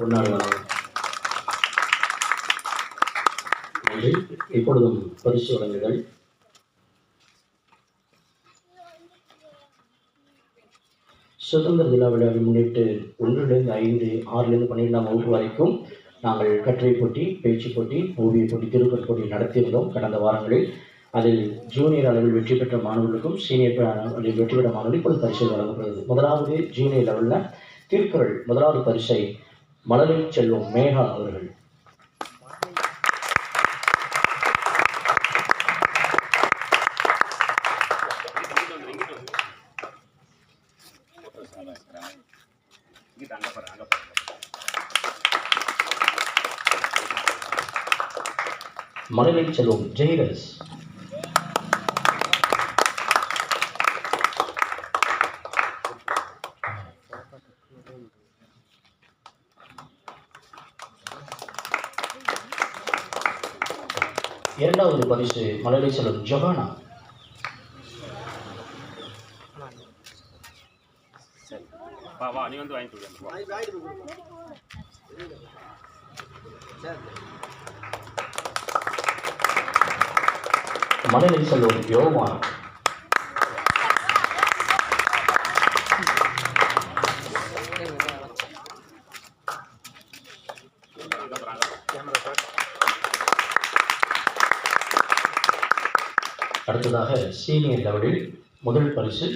முன்னாடி நன்றி. இப்பொழுதும் பரிசு வழங்குதல். சுதந்திர தின விழாவை முன்னிட்டு ஒன்றிலிருந்து ஐந்து ஆறிலிருந்து பன்னிரெண்டாம் வகுப்பு வரைக்கும் நாங்கள் கட்டுரை போட்டி பேச்சு போட்டி ஓவிய போட்டி திருக்குறள் போட்டி நடத்தியிருந்தோம் கடந்த வாரங்களில். அதில் ஜூனியர் அளவில் வெற்றி பெற்ற மாணவர்களுக்கும் சீனியர் அளவில் வெற்றி பெற்ற மாணவர்களுக்கும் இப்பொழுது பரிசு வழங்கப்படுகிறது. முதலாவது ஜூனியர் லெவலில் திருக்குறள் முதலாவது பரிசை மலரில் செல்வம் மேகா அவர்கள் மலரில் செல்வம் ஜெயரஸ் இரண்டாவது பரிசு மலரில் செல்வம் ஜொஹானா வா நீ வந்து வாங்கிட்டு அடுத்ததாக சீனியர் லெவலில் முதல் பரிசு